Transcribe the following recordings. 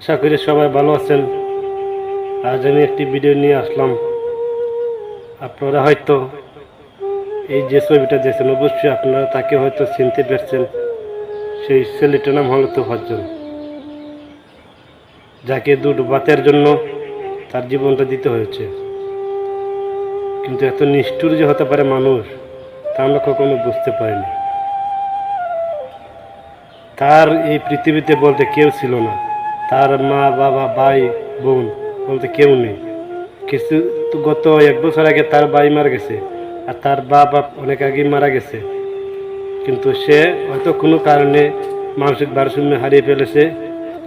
আশা করি সবাই ভালো আছেন। আজ আমি একটি ভিডিও নিয়ে আসলাম। আপনারা হয়তো এই যে ছবিটা দেখছেন, অবশ্যই আপনারা তাকে হয়তো চিনতে পারছেন। সেই ছেলেটার নাম হলো তোফাজ্জল। যাকে দুটো বাতের জন্য তার জীবনটা দিতে হয়েছে। কিন্তু এত নিষ্ঠুর যে হতে পারে মানুষ, তা আমরা কখনো বুঝতে পারিনি। তার এই পৃথিবীতে বলতে কেউ ছিল না। তার মা, বাবা, ভাই, বোন বলতে কেউ নেই। কিছু গত এক বছর আগে তার ভাই মারা গেছে আর তার বাবা অনেক আগে মারা গেছে। কিন্তু সে হয়তো কোনো কারণে মানসিক ভারসাম্য হারিয়ে ফেলেছে,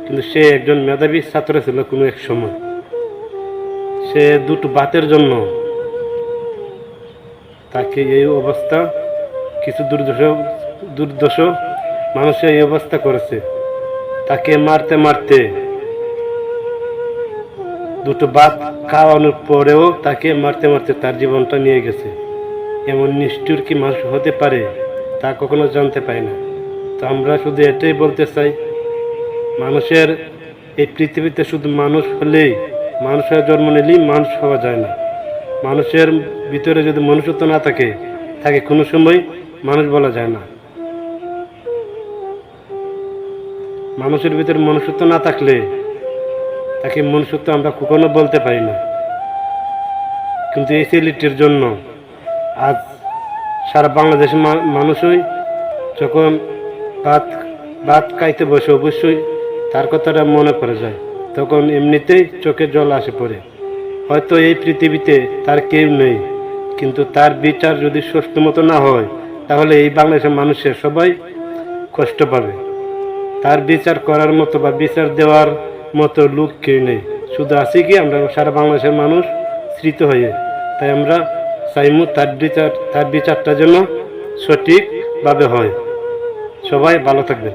কিন্তু সে একজন মেধাবী ছাত্র ছিল কোনো এক সময়। সে দুটো বাতের জন্য তাকে এই অবস্থা, কিছু দুর্দশ দুর্দশ মানুষের এই অবস্থা করেছে। তাকে মারতে মারতে দুটো বাত খাওয়ানোর পরেও তাকে মারতে মারতে তার জীবনটা নিয়ে গেছে। এমন নিষ্ঠুর কি মানুষ হতে পারে তা কখনো জানতে পারি না। তো আমরা শুধু এটাই বলতে চাই, মানুষের এই পৃথিবীতে শুধু মানুষ হলেই, মানুষের জন্ম নিলেই মানুষ হওয়া যায় না। মানুষের ভিতরে যদি মনুষ্যত্ব না থাকে, তাকে কোনো সময় মানুষ বলা যায় না। মানুষের ভিতরে মনুষ্যত্ব না থাকলে তাকে মনুষ্যত্ব আমরা কখনো বলতে পারি না। কিন্তু এই ছেলেটির জন্য আজ সারা বাংলাদেশের মানুষই যখন ভাত ভাত খাইতে বসে অবশ্যই তার কথাটা মনে পড়ে যায়। তখন এমনিতেই চোখে জল আসে পড়ে। হয়তো এই পৃথিবীতে তার কেউ নেই, কিন্তু তার বিচার যদি সুষ্ঠু মতো না হয়, তাহলে এই বাংলাদেশের মানুষের সবাই কষ্ট পাবে। তার বিচার করার মতো বা বিচার দেওয়ার মতো লোক কেউ নেই। শুধু আছি কি আমরা সারা বাংলাদেশের মানুষ স্মৃত হয়ে। তাই আমরা চাইমু তার বিচার, তার বিচারটা যেন সঠিকভাবে হয়। সবাই ভালো থাকবেন।